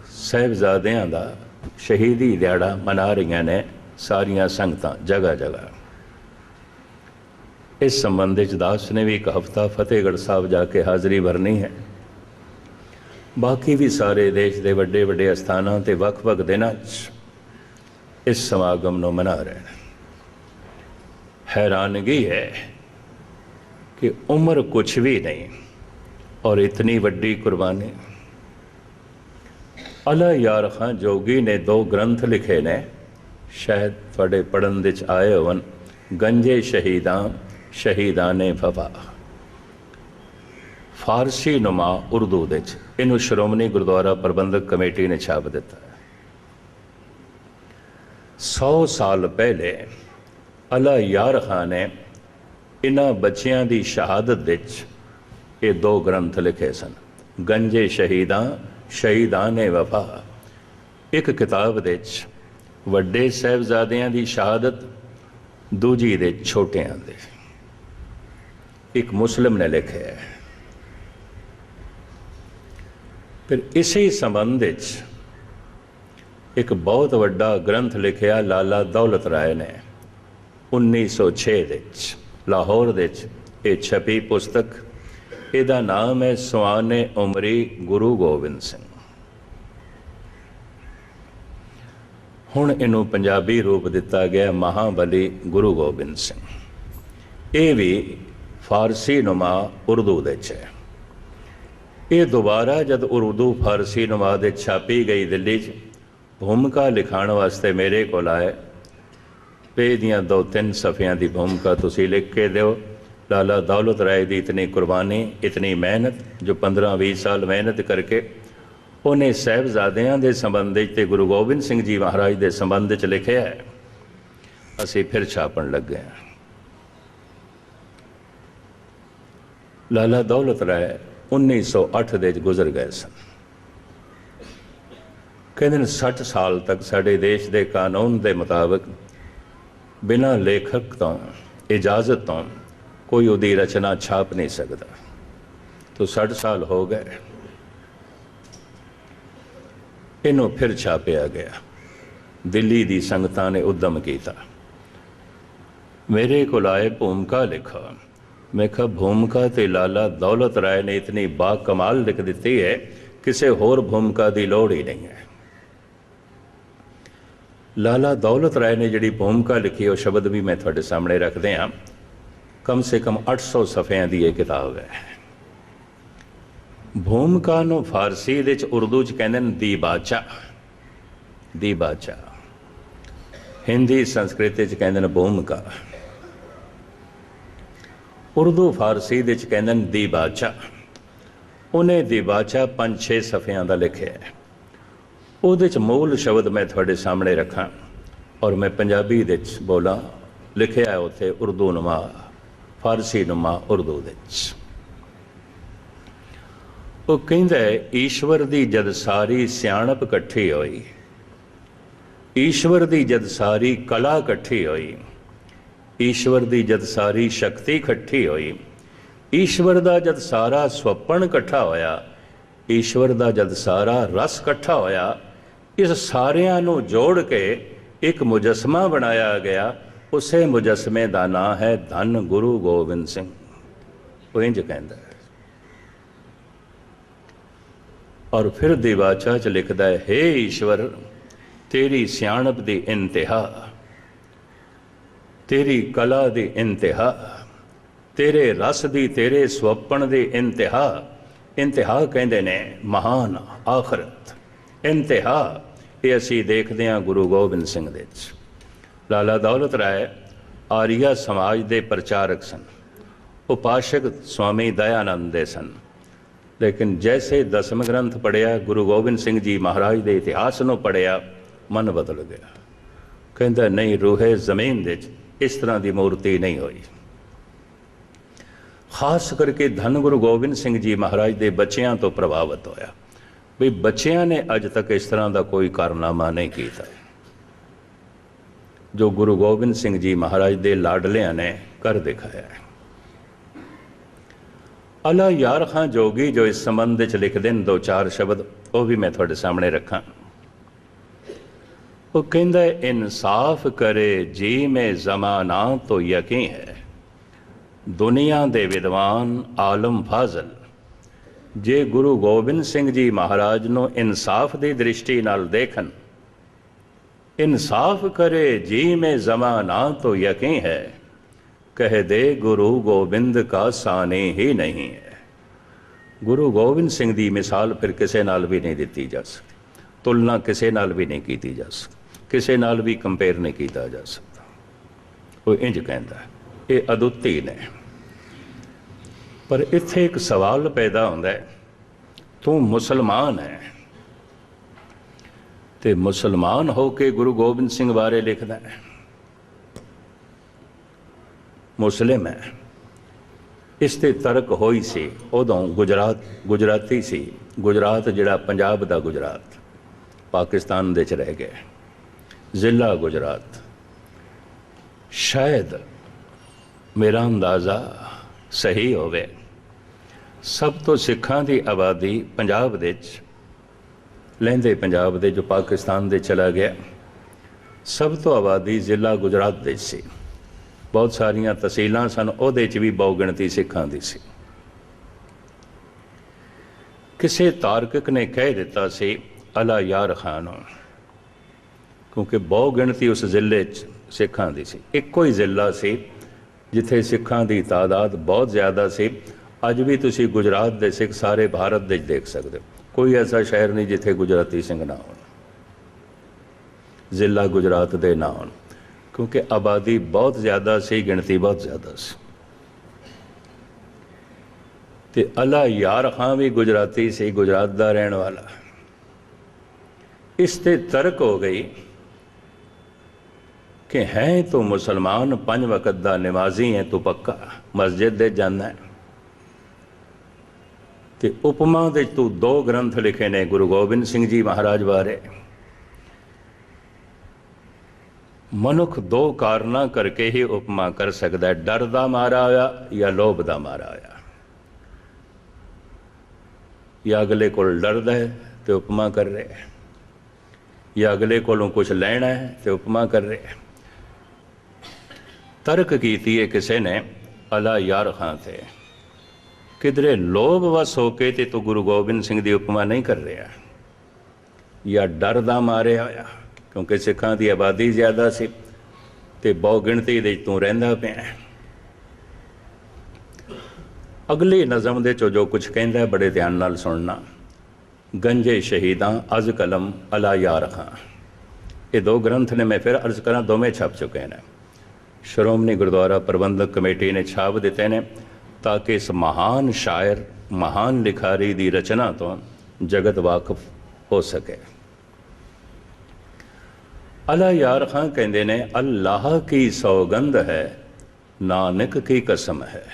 ਸਹਿਬਜ਼ਾਦਿਆਂ ਦਾ ਸ਼ਹੀਦੀ ਦਿਹਾੜਾ ਮਨਾ ਰਹੀਆਂ ਨੇ ਸਾਰੀਆਂ ਸੰਗਤਾਂ ਜਗ੍ਹਾ ਜਗ੍ਹਾ। ਇਸ ਸੰਬੰਧ ਵਿੱਚ ਦਾਸ ਨੇ ਵੀ ਇੱਕ ਹਫਤਾ ਫਤਿਹਗੜ੍ਹ ਸਾਹਿਬ ਜਾ ਕੇ ਹਾਜ਼ਰੀ ਭਰਨੀ ਹੈ। ਬਾਕੀ ਵੀ ਸਾਰੇ ਦੇਸ਼ ਦੇ ਵੱਡੇ ਵੱਡੇ ਅਸਥਾਨਾਂ ਤੇ ਵੱਖ-ਵੱਖ ਦਿਨਾਂ 'ਚ ਇਸ ਸਮਾਗਮ ਨੂੰ ਮਨਾ ਰਹੇ ਨੇ। ਹੈਰਾਨਗੀ ਹੈ ਕਿ ਉਮਰ ਕੁਝ ਵੀ ਨਹੀਂ ਔਰ ਇਤਨੀ ਵੱਡੀ ਕੁਰਬਾਨੀ ਅਲਾ ਯਾਰ ਖਾਂ, ਜੋਗੀ ਨੇ ਦੋ ਗ੍ਰੰਥ ਲਿਖੇ ਨੇ। ਸ਼ਾਇਦ ਤੁਹਾਡੇ ਪੜਨ ਵਿੱਚ ਆਏ ਹੋਣ ਗੰਜੇ ਸ਼ਹੀਦਾਂ ਸ਼ਹੀਦਾਂ ਨੇ ਵਫਾ। ਫਾਰਸੀ ਨੁਮਾ ਉਰਦੂ ਵਿੱਚ ਇਹਨੂੰ ਸ਼੍ਰੋਮਣੀ ਗੁਰਦੁਆਰਾ ਪ੍ਰਬੰਧਕ ਕਮੇਟੀ ਨੇ ਛਾਪ ਦਿੱਤਾ। ਹੈ 100 ਸਾਲ ਪਹਿਲੇ ਅਲਾ ਯਾਰ ਖਾਨ ਨੇ ਇਹਨਾਂ ਬੱਚਿਆਂ ਦੀ ਸ਼ਹਾਦਤ ਵਿੱਚ ਇਹ ਦੋ ਗ੍ਰੰਥ ਲਿਖੇ ਸਨ, ਗੰਜੇ ਸ਼ਹੀਦਾਂ ਸ਼ਹੀਦਾਂ ਨੇ ਵਫਾ। ਇੱਕ ਕਿਤਾਬ ਦੇ ਵਿੱਚ ਵੱਡੇ ਸਹਿਬਜ਼ਾਦਿਆਂ ਦੀ ਸ਼ਹਾਦਤ, ਦੂਜੀ ਦੇ ਛੋਟਿਆਂ ਦੇ। ਇੱਕ ਮੁਸਲਮ ਨੇ ਲਿਖਿਆ ਹੈ। ਫਿਰ ਇਸੇ ਸੰਬੰਧ ਵਿੱਚ ਇੱਕ ਬਹੁਤ ਵੱਡਾ ਗ੍ਰੰਥ ਲਿਖਿਆ ਲਾਲਾ ਦੌਲਤ ਰਾਏ ਨੇ। 1906 ਵਿੱਚ, ਲਾਹੌਰ ਵਿੱਚ ਇਹ ਛਪੀ ਪੁਸਤਕ ਇਹਦਾ ਨਾਮ ਹੈ ਸੁਆਨੇ ਉਮਰੀ ਗੁਰੂ ਗੋਬਿੰਦ ਸਿੰਘ। ਹੁਣ ਇਹਨੂੰ ਪੰਜਾਬੀ ਰੂਪ ਦਿੱਤਾ ਗਿਆ ਮਹਾਬਲੀ ਗੁਰੂ ਗੋਬਿੰਦ ਸਿੰਘ। ਇਹ ਵੀ ਫਾਰਸੀ ਨੁਮਾ ਉਰਦੂ ਦੇ ਚ ਹੈ। ਇਹ ਦੁਬਾਰਾ ਜਦ ਉਰਦੂ ਫਾਰਸੀ ਨੁਮਾ ਦੇ ਛਾਪੀ ਗਈ ਦਿੱਲੀ 'ਚ, ਭੂਮਿਕਾ ਲਿਖਾਉਣ ਵਾਸਤੇ ਮੇਰੇ ਕੋਲ ਆਏ। ਪੇ ਦੀਆਂ ਦੋ ਤਿੰਨ ਸਫ਼ਿਆਂ ਦੀ ਭੂਮਿਕਾ ਤੁਸੀਂ ਲਿਖ ਕੇ ਦਿਓ। ਲਾਲਾ ਦੌਲਤ ਰਾਏ ਦੀ ਇਤਨੀ ਕੁਰਬਾਨੀ, ਇਤਨੀ ਮਿਹਨਤ, ਜੋ 15-20 ਸਾਲ ਮਿਹਨਤ ਕਰਕੇ ਉਹਨੇ ਸਹਿਬਜ਼ਾਦਿਆਂ ਦੇ ਸੰਬੰਧ ਵਿੱਚ ਤੇ ਗੁਰੂ ਗੋਬਿੰਦ ਸਿੰਘ ਜੀ ਮਹਾਰਾਜ ਦੇ ਸੰਬੰਧ ਵਿੱਚ ਲਿਖਿਆ ਹੈ। ਅਸੀਂ ਫਿਰ ਛਾਪਣ ਲੱਗੇ ਹਾਂ। ਲਾਲਾ ਦੌਲਤ ਰਾਏ 1908 ਦੇ ਵਿੱਚ ਗੁਜ਼ਰ ਗਏ ਸਨ। ਕਹਿੰਦੇ ਨੇ 60 ਸਾਲ ਤੱਕ ਸਾਡੇ ਦੇਸ਼ ਦੇ ਕਾਨੂੰਨ ਦੇ ਮੁਤਾਬਕ ਬਿਨਾਂ ਲੇਖਕ ਤੋਂ, ਇਜਾਜ਼ਤ ਤੋਂ ਕੋਈ ਉਹਦੀ ਰਚਨਾ ਛਾਪ ਨਹੀਂ ਸਕਦਾ। ਤੋ 60 ਸਾਲ ਹੋ ਗਏ। ਇਹਨੂੰ ਫਿਰ ਛਾਪਿਆ ਗਿਆ। ਦਿੱਲੀ ਦੀ ਸੰਗਤਾਂ ਨੇ ਉਦਮ ਕੀਤਾ। ਮੇਰੇ ਕੋਲ ਆਏ ਭੂਮਿਕਾ ਲਿਖਾ। ਮੈਂ ਕਿਹਾ, ਭੂਮਿਕਾ ਤੇ ਲਾਲਾ ਦੌਲਤ ਰਾਏ ਨੇ ਇਤਨੀ ਬਾ ਕਮਾਲ ਲਿਖ ਦਿੱਤੀ ਹੈ, ਕਿਸੇ ਹੋਰ ਭੂਮਿਕਾ ਦੀ ਲੋੜ ਹੀ ਨਹੀਂ ਹੈ। ਲਾਲਾ ਦੌਲਤ ਰਾਏ ਨੇ ਜਿਹੜੀ ਭੂਮਿਕਾ ਲਿਖੀ, ਉਹ ਸ਼ਬਦ ਵੀ ਮੈਂ ਤੁਹਾਡੇ ਸਾਹਮਣੇ ਰੱਖਦੇ ਹਾਂ। ਕਮ ਸੇ ਕਮ 800 ਸਫ਼ਿਆਂ ਦੀ ਇਹ ਕਿਤਾਬ ਹੈ ਭੂਮਿਕਾ ਨੂੰ ਫਾਰਸੀ ਦੇ ਚ ਉਰਦੂ ਚ ਕਹਿੰਦੇ ਨੇ ਦੀਬਾਚਾ ਦੀਬਾਚਾ ਹਿੰਦੀ ਸੰਸਕ੍ਰਿਤ ਚ ਕਹਿੰਦੇ ਨੇ ਭੂਮਿਕਾ ਉਰਦੂ ਫਾਰਸੀ ਦੇ ਚ ਕਹਿੰਦੇ ਨੇ ਦੀ ਦੀਬਾਚਾ ਉਹਨੇ ਦੀ ਦੀਬਾਚਾ ਪੰਜ ਛੇ ਸਫ਼ਿਆਂ ਦਾ ਲਿਖਿਆ ਹੈ ਉਹਦੇ ਚ ਮੂਲ ਸ਼ਬਦ ਮੈਂ ਤੁਹਾਡੇ ਸਾਹਮਣੇ ਰੱਖਾਂ ਔਰ ਮੈਂ ਪੰਜਾਬੀ ਦੇ ਚ ਬੋਲਾਂ ਲਿਖਿਆ ਹੈ ਉੱਥੇ ਉਰਦੂ ਨੁਮਾ ਫਾਰਸੀ ਨੁਮਾ ਉਰਦੂ ਵਿੱਚ। ਉਹ ਕਹਿੰਦਾ ਈਸ਼ਵਰ ਦੀ ਜਦ ਸਾਰੀ ਸਿਆਣਪ ਇਕੱਠੀ ਹੋਈ, ਈਸ਼ਵਰ ਦੀ ਜਦ ਸਾਰੀ ਕਲਾ ਇਕੱਠੀ ਹੋਈ, ਈਸ਼ਵਰ ਦੀ ਜਦ ਸਾਰੀ ਸ਼ਕਤੀ ਇਕੱਠੀ ਹੋਈ, ਈਸ਼ਵਰ ਦਾ ਜਦ ਸਾਰਾ ਸੁਪਨ ਇਕੱਠਾ ਹੋਇਆ, ਈਸ਼ਵਰ ਦਾ ਜਦ ਸਾਰਾ ਰਸ ਇਕੱਠਾ ਹੋਇਆ, ਇਸ ਸਾਰਿਆਂ ਨੂੰ ਜੋੜ ਕੇ ਇੱਕ ਮੁਜਸਮਾ ਬਣਾਇਆ ਗਿਆ ਉਸੇ ਮੁਜਸਮੇ ਦਾ ਨਾਂ ਹੈ ਧੰਨ ਗੁਰੂ ਗੋਬਿੰਦ ਸਿੰਘ। ਉਹ ਇੰਜ ਕਹਿੰਦਾ ਹੈ। ਔਰ ਫਿਰ ਦਿਵਾਚਾ ਚ ਲਿਖਦਾ ਹੈ हे ਈਸ਼ਵਰ, ਤੇਰੀ ਸਿਆਣਪ ਦੀ ਇੰਤਹਾ, ਤੇਰੀ ਕਲਾ ਦੀ ਇੰਤਹਾ, ਤੇਰੇ ਰਸ ਦੀ, ਤੇਰੇ ਸੁਪਨ ਦੀ ਇੰਤਹਾ ਇੰਤਹਾ ਕਹਿੰਦੇ ਨੇ ਮਹਾਨ ਆਖਰਤ। ਇੰਤਹਾ ਇਹ ਅਸੀਂ ਦੇਖਦੇ ਹਾਂ ਗੁਰੂ ਗੋਬਿੰਦ ਸਿੰਘ ਦੇ ਵਿੱਚ। ਲਾਲਾ ਦੌਲਤ ਰਾਏ ਆਰੀਆ ਸਮਾਜ ਦੇ ਪ੍ਰਚਾਰਕ ਸਨ। ਉਪਾਸ਼ਕ ਸਵਾਮੀ ਦਇਆਨੰਦ ਦੇ ਸਨ। ਲੇਕਿਨ ਜੈਸੇ ਦਸਮ ਗ੍ਰੰਥ ਪੜਿਆ ਗੁਰੂ ਗੋਬਿੰਦ ਸਿੰਘ ਜੀ ਮਹਾਰਾਜ ਦੇ ਇਤਿਹਾਸ ਨੂੰ ਪੜਿਆ ਮਨ ਬਦਲ ਗਿਆ। ਕਹਿੰਦਾ, ਨਹੀਂ, ਰੂਹੇ ਜ਼ਮੀਨ ਦੇ ਵਿੱਚ ਇਸ ਤਰ੍ਹਾਂ ਦੀ ਮੂਰਤੀ ਨਹੀਂ ਹੋਈ। ਖਾਸ ਕਰਕੇ ਧੰਨ ਗੁਰੂ ਗੋਬਿੰਦ ਸਿੰਘ ਜੀ ਮਹਾਰਾਜ ਦੇ ਬੱਚਿਆਂ ਤੋਂ ਪ੍ਰਭਾਵਿਤ ਹੋਇਆ ਵੀ ਬੱਚਿਆਂ ਨੇ ਅੱਜ ਤੱਕ ਇਸ ਤਰ੍ਹਾਂ ਦਾ ਕੋਈ ਕਾਰਨਾਮਾ ਨਹੀਂ ਕੀਤਾ। ਜੋ ਗੁਰੂ ਗੋਬਿੰਦ ਸਿੰਘ ਜੀ ਮਹਾਰਾਜ ਦੇ ਲਾਡਲਿਆਂ ਨੇ ਕਰ ਦਿਖਾਇਆ ਹੈ। ਅਲਾ ਯਾਰ ਖਾਂ ਜੋਗੀ ਜੋ ਇਸ ਸੰਬੰਧ ਵਿੱਚ ਲਿਖਦੇ ਨੇ, ਦੋ ਚਾਰ ਸ਼ਬਦ, ਉਹ ਵੀ ਮੈਂ ਤੁਹਾਡੇ ਸਾਹਮਣੇ ਰੱਖਾਂ। ਉਹ ਕਹਿੰਦਾ ਇਨਸਾਫ ਕਰੇ ਜੀ ਮੈਂ ਜ਼ਮਾਨਾ ਤੋਂ ਯਕੀਨ ਹੈ। ਦੁਨੀਆ ਦੇ ਵਿਦਵਾਨ ਆਲਮ ਫਾਜ਼ਲ, ਜੇ ਗੁਰੂ ਗੋਬਿੰਦ ਸਿੰਘ ਜੀ ਮਹਾਰਾਜ ਨੂੰ ਇਨਸਾਫ ਦੀ ਦ੍ਰਿਸ਼ਟੀ ਨਾਲ ਦੇਖਣ ਇਨਸਾਫ ਕਰੇ ਜੀ ਮੈਂ ਜ਼ਮਾਨਾ ਤੋਂ ਯਕੀਨ ਹੈ। ਕਹ ਦੇ, ਗੁਰੂ ਗੋਬਿੰਦ ਕਾ ਸਾਨੇ ਹੀ ਨਹੀਂ ਹੈ। ਗੁਰੂ ਗੋਬਿੰਦ ਸਿੰਘ ਦੀ ਮਿਸਾਲ ਫਿਰ ਕਿਸੇ ਨਾਲ ਵੀ ਨਹੀਂ ਦਿੱਤੀ ਜਾ ਸਕਦੀ। ਤੁਲਨਾ ਕਿਸੇ ਨਾਲ ਵੀ ਨਹੀਂ ਕੀਤੀ ਜਾ ਸਕਦੀ। ਕਿਸੇ ਨਾਲ ਵੀ ਕੰਪੇਅਰ ਨਹੀਂ ਕੀਤਾ ਜਾ ਸਕਦਾ। ਉਹ ਇੰਜ ਕਹਿੰਦਾ ਇਹ ਅਦੁੱਤੀ ਨੇ। ਪਰ ਇੱਥੇ ਇੱਕ ਸਵਾਲ ਪੈਦਾ ਹੁੰਦਾ ਹੈ, ਤੂੰ ਮੁਸਲਮਾਨ ਹੈ। ਤੇ ਮੁਸਲਮਾਨ ਹੋ ਕੇ ਗੁਰੂ ਗੋਬਿੰਦ ਸਿੰਘ ਬਾਰੇ ਲਿਖਦਾ ਹੈ। ਮੁਸਲਿਮ ਹੈ। ਇਸ ਤੇ ਤਰਕ ਹੋਈ ਸੀ, ਉਦੋਂ ਗੁਜਰਾਤ, ਗੁਜਰਾਤੀ ਸੀ। ਗੁਜਰਾਤ ਜਿਹੜਾ ਪੰਜਾਬ ਦਾ ਗੁਜਰਾਤ, ਪਾਕਿਸਤਾਨ ਦੇ ਚ ਰਹਿ ਗਿਆ। ਜ਼ਿਲ੍ਹਾ ਗੁਜਰਾਤ। ਸ਼ਾਇਦ ਮੇਰਾ ਅੰਦਾਜ਼ਾ ਸਹੀ ਹੋਵੇ। ਸਭ ਤੋਂ ਸਿੱਖਾਂ ਦੀ ਆਬਾਦੀ ਪੰਜਾਬ ਦੇ ਵਿੱਚ ਲਹਿੰਦੇ ਪੰਜਾਬ ਦੇ ਜੋ ਪਾਕਿਸਤਾਨ ਦੇ ਚਲਾ ਗਿਆ, ਸਭ ਤੋਂ ਆਬਾਦੀ ਜ਼ਿਲ੍ਹਾ ਗੁਜਰਾਤ ਦੇ ਸੀ। ਬਹੁਤ ਸਾਰੀਆਂ ਤਹਿਸੀਲਾਂ ਸਨ, ਉਹਦੇ 'ਚ ਵੀ ਬਹੁ ਗਿਣਤੀ ਸਿੱਖਾਂ ਦੀ ਸੀ। ਕਿਸੇ ਤਾਰਕਿਕ ਨੇ ਕਹਿ ਦਿੱਤਾ ਸੀ, ਅਲਾ ਯਾਰ ਖਾਨ ਕਿਉਂਕਿ ਬਹੁ ਗਿਣਤੀ ਉਸ ਜ਼ਿਲ੍ਹੇ 'ਚ ਸਿੱਖਾਂ ਦੀ ਸੀ। ਇੱਕੋ ਹੀ ਜ਼ਿਲ੍ਹਾ ਸੀ, ਜਿੱਥੇ ਸਿੱਖਾਂ ਦੀ ਤਾਦਾਦ ਬਹੁਤ ਜ਼ਿਆਦਾ ਸੀ। ਅੱਜ ਵੀ ਤੁਸੀਂ ਗੁਜਰਾਤ ਦੇ ਸਿੱਖ ਸਾਰੇ ਭਾਰਤ ਦੇ ਦੇਖ ਸਕਦੇ ਹੋ। ਕੋਈ ਐਸਾ ਸ਼ਹਿਰ ਨਹੀਂ ਜਿੱਥੇ ਗੁਜਰਾਤੀ ਸਿੰਘ ਨਾ ਹੋਣ। ਜ਼ਿਲ੍ਹਾ ਗੁਜਰਾਤ ਦੇ ਨਾ ਹੋਣ, ਕਿਉਂਕਿ ਆਬਾਦੀ ਬਹੁਤ ਜ਼ਿਆਦਾ ਸੀ, ਗਿਣਤੀ ਬਹੁਤ ਜ਼ਿਆਦਾ ਸੀ। ਤੇ ਅਲਾ ਯਾਰ ਖਾਂ ਵੀ ਗੁਜਰਾਤੀ ਸੀ, ਗੁਜਰਾਤ ਦਾ ਰਹਿਣ ਵਾਲਾ। ਇਸ ਤੇ ਤਰਕ ਹੋ ਗਈ ਕਿ ਹੈ ਤੂੰ ਮੁਸਲਮਾਨ, ਪੰਜ ਵਕਤ ਦਾ ਨਮਾਜ਼ੀ ਹੈ, ਤੂੰ ਪੱਕਾ। ਮਸਜਿਦ ਦੇ ਜਾਂਦਾ ਹੈ। ਤੇ ਉਪਮਾ ਦੇ ਤੂੰ ਦੋ ਗ੍ਰੰਥ ਲਿਖੇ ਨੇ ਗੁਰੂ ਗੋਬਿੰਦ ਸਿੰਘ ਜੀ ਮਹਾਰਾਜ ਬਾਰੇ। ਮਨੁੱਖ ਦੋ ਕਾਰਨਾਂ ਕਰਕੇ ਹੀ ਉਪਮਾ ਕਰ ਸਕਦਾ ਹੈ, ਡਰ ਦਾ ਮਾਰਾ ਹੋਇਆ ਜਾਂ ਲੋਭ ਦਾ ਮਾਰਾ ਹੋਇਆ। ਜਾਂ ਅਗਲੇ ਕੋਲ ਡਰਦਾ ਹੈ ਤੇ ਉਪਮਾ ਕਰ ਰਿਹਾ ਹੈ, ਜਾਂ ਅਗਲੇ ਕੋਲੋਂ ਕੁਝ ਲੈਣਾ ਹੈ ਤੇ ਉਪਮਾ ਕਰ ਰਿਹਾ ਹੈ। ਤਰਕ ਕੀਤੀ ਹੈ ਕਿਸੇ ਨੇ, ਅਲਾ ਯਾਰ ਖਾਂ ਤੇ। ਕਿਧਰੇ ਲੋਭ ਵਸ ਹੋ ਕੇ ਤੇ ਤੂੰ ਗੁਰੂ ਗੋਬਿੰਦ ਸਿੰਘ ਦੀ ਉਪਮਾ ਨਹੀਂ ਕਰ ਰਿਹਾ। ਜਾਂ ਡਰ ਦਾ ਮਾਰਿਆ ਹੋਇਆ, ਕਿਉਂਕਿ ਸਿੱਖਾਂ ਦੀ ਆਬਾਦੀ ਜ਼ਿਆਦਾ ਸੀ ਤੇ ਬਹੁ ਗਿਣਤੀ ਦੇ ਤੂੰ ਰਹਿੰਦਾ ਪਿਆ ਹੈ। ਅਗਲੀ ਨਜ਼ਮ ਦੇ ਚੋਂ ਜੋ ਕੁਝ ਕਹਿੰਦਾ ਬੜੇ ਧਿਆਨ ਨਾਲ ਸੁਣਨਾ। ਗੰਜੇ ਸ਼ਹੀਦਾਂ ਅਜ਼ ਕਲਮ ਅਲਾ ਯਾਰ ਖਾਂ ਇਹ ਦੋ ਗ੍ਰੰਥ ਨੇ, ਮੈਂ ਫਿਰ ਅਰਜ਼ ਕਰਾਂ, ਦੋਵੇਂ ਛਪ ਚੁੱਕੇ ਨੇ। ਸ਼੍ਰੋਮਣੀ ਗੁਰਦੁਆਰਾ ਪ੍ਰਬੰਧਕ ਕਮੇਟੀ ਨੇ ਛਾਪ ਦਿੱਤੇ ਨੇ। ਤਾਂ ਕਿ ਇਸ ਮਹਾਨ ਸ਼ਾਇਰ ਮਹਾਨ ਲਿਖਾਰੀ ਦੀ ਰਚਨਾ ਤੋਂ ਜਗਤ ਵਾਕਿਫ ਹੋ ਸਕੇ ਅਲਾ ਯਾਰ ਖਾਂ ਕਹਿੰਦੇ ਨੇ ਅੱਲਾਹ ਕੀ ਸੌਗੰਧ ਹੈ ਨਾਨਕ ਕੀ ਕਸਮ ਹੈ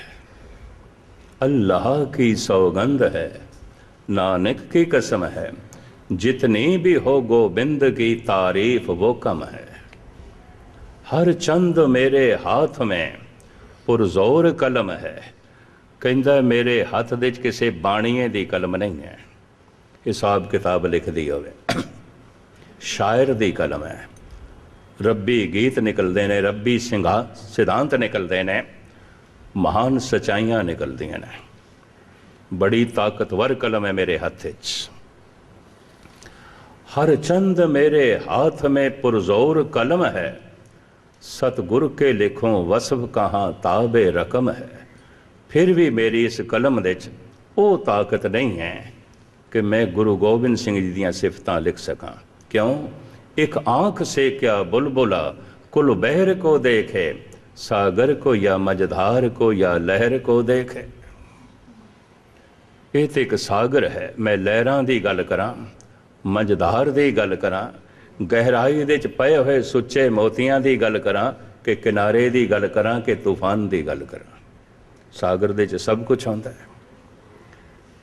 ਅੱਲਾਹ ਕੀ ਸੌਗੰਧ ਹੈ नानक की कसम है जितनी भी हो गोबिंद की तारीफ वो कम है हर चंद मेरे हाथ में पुरजोर कलम है ਕਹਿੰਦਾ ਮੇਰੇ ਹੱਥ ਦੇ ਵਿੱਚ ਕਿਸੇ ਬਾਣੀਏ ਦੀ ਕਲਮ ਨਹੀਂ ਹੈ ਹਿਸਾਬ ਕਿਤਾਬ ਲਿਖਦੀ ਹੋਵੇ ਸ਼ਾਇਰ ਦੀ ਕਲਮ ਹੈ ਰੱਬੀ ਗੀਤ ਨਿਕਲਦੇ ਨੇ ਰੱਬੀ ਸਿੰਘਾ ਸਿਧਾਂਤ ਨਿਕਲਦੇ ਨੇ ਮਹਾਨ ਸਚਾਈਆਂ ਨਿਕਲਦੀਆਂ ਨੇ ਬੜੀ ਤਾਕਤਵਰ ਕਲਮ ਹੈ ਮੇਰੇ ਹੱਥ ਵਿੱਚ ਹਰ ਚੰਦ ਮੇਰੇ ਹਾਥ में पुरजोर कलम है सतगुरु के लिखों वसफ कहाँ ताबे रकम है ਫਿਰ ਵੀ ਮੇਰੀ ਇਸ ਕਲਮ ਵਿੱਚ ਉਹ ਤਾਕਤ ਨਹੀਂ ਹੈ ਕਿ ਮੈਂ ਗੁਰੂ ਗੋਬਿੰਦ ਸਿੰਘ ਜੀ ਦੀਆਂ ਸਿਫਤਾਂ ਲਿਖ ਸਕਾਂ। ਕਿਉਂ? ਇੱਕ ਆਂਖ ਸੇ ਕਿਆ ਬੁਲਬੁਲਾ, ਕੁਲ ਬਹਿਰ ਕੋ ਦੇਖੇ, ਸਾਗਰ ਕੋ ਜਾਂ ਮਜਧਾਰ ਕੋ ਜਾਂ ਲਹਿਰ ਕੋ ਦੇਖੇ। ਇਹ ਤੇ ਇੱਕ ਸਾਗਰ ਹੈ, ਮੈਂ ਲਹਿਰਾਂ ਦੀ ਗੱਲ ਕਰਾਂ, ਮਝਧਾਰ ਦੀ ਗੱਲ ਕਰਾਂ, ਗਹਿਰਾਈ ਦੇ ਚ ਪਏ ਹੋਏ ਸੁੱਚੇ ਮੋਤੀਆਂ ਦੀ ਗੱਲ ਕਰਾਂ, ਕਿ ਕਿਨਾਰੇ ਦੀ ਗੱਲ ਕਰਾਂ, ਕਿ ਤੂਫਾਨ ਦੀ ਗੱਲ ਕਰਾਂ। ਸਾਗਰ ਦੇ ਚ ਸਭ ਕੁਝ ਆਉਂਦਾ ਹੈ।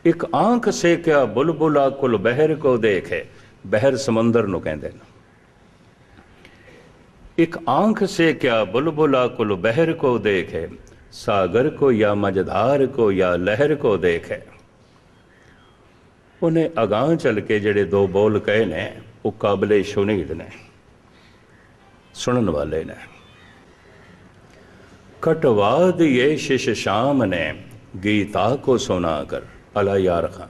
ਇੱਕ ਆਂਖ ਸੇ ਕਿਆ ਬੁਲਬੁਲਾ ਕੁਲ ਬਹਿਰ ਕੋ ਦੇਖੇ, ਬਹਿਰ ਸਮੁੰਦਰ ਨੂੰ ਕਹਿੰਦੇ ਨੇ। ਇੱਕ ਆਂਖ ਸੇ ਕਿਆ ਬੁਲਬੁਲਾ ਕੁਲ ਬਹਿਰ ਕੋ ਦੇਖੇ, ਸਾਗਰ ਕੋ ਜਾਂ ਮਜਧਾਰ ਕੋ ਜਾਂ ਲਹਿਰ ਕੋ ਦੇਖੇ। ਉਹਨੇ ਅਗਾਹ ਚੱਲ ਕੇ ਜਿਹੜੇ ਦੋ ਬੋਲ ਕਹੇ ਨੇ, ਉਹ ਕਾਬਲੇ ਸ਼ੁਨੀਦ ਨੇ, ਸੁਣਨ ਵਾਲੇ ਨੇ। ਕਟਵਾ ਦਿਏ ਸ਼ਿਸ਼ ਸ਼ਾਮ ਨੇ ਗੀਤਾ ਕੋ ਸੁਨਾ ਕਰ। ਅਲਾ ਯਾਰ ਖਾਂ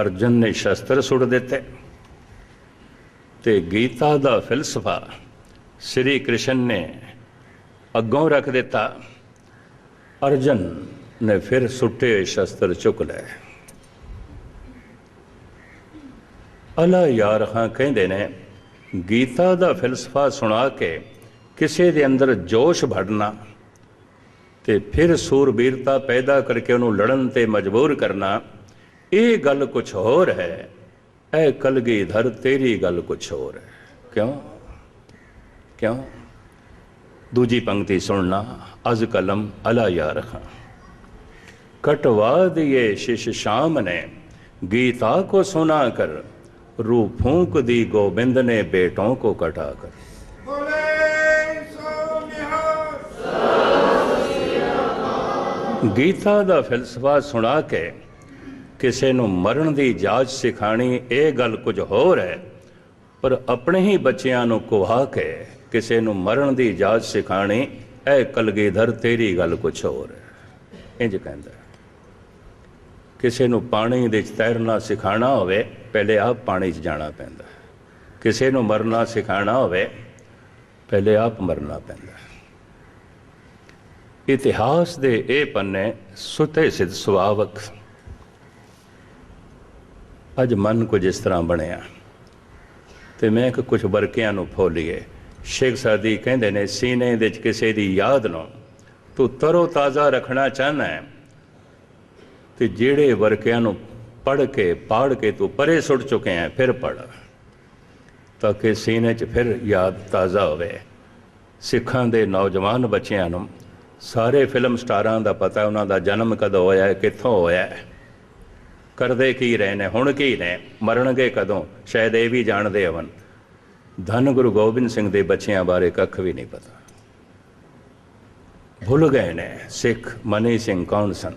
ਅਰਜਨ ਨੇ ਸ਼ਸਤਰ ਸੁੱਟ ਦਿੱਤੇ ਤੇ ਗੀਤਾ ਦਾ ਫਿਲਸਫਾ ਸ੍ਰੀ ਕ੍ਰਿਸ਼ਨ ਨੇ ਅੱਗੋਂ ਰੱਖ ਦਿੱਤਾ। ਅਰਜਨ ਨੇ ਫਿਰ ਸੁੱਟੇ ਸ਼ਸਤਰ ਚੁੱਕ ਲਏ। ਅਲਾ ਯਾਰ ਖਾਂ ਕਹਿੰਦੇ ਨੇ, ਗੀਤਾ ਦਾ ਫਿਲਸਫਾ ਸੁਣਾ ਕੇ ਕਿਸੇ ਦੇ ਅੰਦਰ ਜੋਸ਼ ਭੜਨਾ ਤੇ ਫਿਰ ਸੂਰਬੀਰਤਾ ਪੈਦਾ ਕਰਕੇ ਉਹਨੂੰ ਲੜਨ ਤੇ ਮਜਬੂਰ ਕਰਨਾ, ਇਹ ਗੱਲ ਕੁਛ ਹੋਰ ਹੈ। ਐ ਕਲਗੀਧਰ, ਤੇਰੀ ਗੱਲ ਕੁਛ ਹੋਰ ਹੈ। ਕਿਉਂ? ਕਿਉਂ? ਦੂਜੀ ਪੰਕਤੀ ਸੁਣਨਾ, ਅਜ ਕਲਮ ਅਲਾ ਯਾ ਰਖਾ। ਕਟਵਾ ਦਿਏ ਸ਼ਿਸ਼ ਸ਼ਾਮ ਨੇ, ਗੀਤਾ ਕੋ ਸੁਣਾ ਕਰ ਰੂਪ ਫੂਕ ਦੀ ਗੋਬਿੰਦ ਨੇ ਬੇਟੋਂ ਕੋ ਕਟਾ ਕਰ। ਗੀਤਾ ਦਾ ਫਿਲਸਫਾ ਸੁਣਾ ਕੇ ਕਿਸੇ ਨੂੰ ਮਰਨ ਦੀ ਜਾਚ ਸਿਖਾਣੀ, ਇਹ ਗੱਲ ਕੁਝ ਹੋਰ ਹੈ। ਪਰ ਆਪਣੇ ਹੀ ਬੱਚਿਆਂ ਨੂੰ ਕੁਹਾ ਕੇ ਕਿਸੇ ਨੂੰ ਮਰਨ ਦੀ ਜਾਚ ਸਿਖਾਣੀ, ਇਹ ਕਲਗੀਧਰ ਤੇਰੀ ਗੱਲ ਕੁਝ ਹੋਰ ਹੈ। ਇੰਜ ਕਹਿੰਦਾ ਕਿਸੇ ਨੂੰ ਪਾਣੀ ਦੇ ਵਿੱਚ ਤੈਰਨਾ ਸਿਖਾਣਾ ਹੋਵੇ, ਪਹਿਲੇ ਆਪ ਪਾਣੀ 'ਚ ਜਾਣਾ ਪੈਂਦਾ ਕਿਸੇ ਨੂੰ ਮਰਨਾ ਸਿਖਾਣਾ ਹੋਵੇ, ਪਹਿਲੇ ਆਪ ਮਰਨਾ ਪੈਂਦਾ ਇਤਿਹਾਸ ਦੇ ਇਹ ਪੰਨੇ ਸੁਤੇ ਸਿਧ ਸੁਭਾਵਕ। ਅੱਜ ਮਨ ਕੁਝ ਇਸ ਤਰ੍ਹਾਂ ਬਣਿਆ। ਤੇ ਮੈਂ ਕਿ ਕੁਝ ਵਰਕਿਆਂ ਨੂੰ ਫੋਲੀਏ ਸ਼ੇਖ ਸਾਦੀ ਕਹਿੰਦੇ ਨੇ, ਸੀਨੇ ਵਿੱਚ ਕਿਸੇ ਦੀ ਯਾਦ ਨੂੰ ਤੂੰ ਤਰੋ ਤਾਜ਼ਾ ਰੱਖਣਾ ਚਾਹਨਾ ਹੈ। ਤੇ ਜਿਹੜੇ ਵਰਕਿਆਂ ਨੂੰ ਪੜ ਕੇ, ਪਾੜ ਕੇ ਤੂੰ ਪਰੇ ਸੁੱਟ ਚੁੱਕੇ ਹੈ, ਫਿਰ ਪੜ ਤਾਂ ਕਿ ਸੀਨੇ 'ਚ ਫਿਰ ਯਾਦ ਤਾਜ਼ਾ ਹੋਵੇ। ਸਿੱਖਾਂ ਦੇ ਨੌਜਵਾਨ ਬੱਚਿਆਂ ਨੂੰ ਸਾਰੇ ਫਿਲਮ ਸਟਾਰਾਂ ਦਾ ਪਤਾ, ਉਹਨਾਂ ਦਾ ਜਨਮ ਕਦੋਂ ਹੋਇਆ, ਕਿੱਥੋਂ ਹੋਇਆ, ਕਰਦੇ ਕੀ ਰਹੇ ਨੇ, ਹੁਣ ਕੀ ਨੇ, ਮਰਨਗੇ ਕਦੋਂ, ਸ਼ਾਇਦ ਇਹ ਵੀ ਜਾਣਦੇ ਹਵਨ ਧੰਨ ਗੁਰੂ ਗੋਬਿੰਦ ਸਿੰਘ ਦੇ ਬੱਚਿਆਂ ਬਾਰੇ ਕੱਖ ਵੀ ਨਹੀਂ ਪਤਾ। ਭੁੱਲ ਗਏ ਨੇ ਸਿੱਖ ਮਨੀ ਸਿੰਘ ਕੌਣ ਸਨ,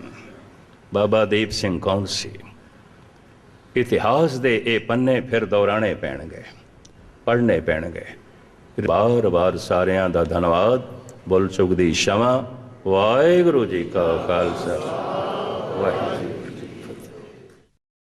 ਬਾਬਾ ਦੀਪ ਸਿੰਘ ਕੌਣ ਸੀ? ਇਤਿਹਾਸ ਦੇ ਇਹ ਪੰਨੇ ਫਿਰ ਦੌਰਾਣੇ ਪੈਣਗੇ, ਪੜ੍ਹਨੇ ਪੈਣਗੇ। ਬਾਰ-ਬਾਰ ਸਾਰਿਆਂ ਦਾ ਧੰਨਵਾਦ। ਬੋਲ ਚੁੱਕ ਦੀ ਸ਼ਮਾ ਵਾਹਿਗੁਰੂ ਜੀ ਕਾ ਖਾਲਸਾ। ਵਾਹਿਗੁਰੂ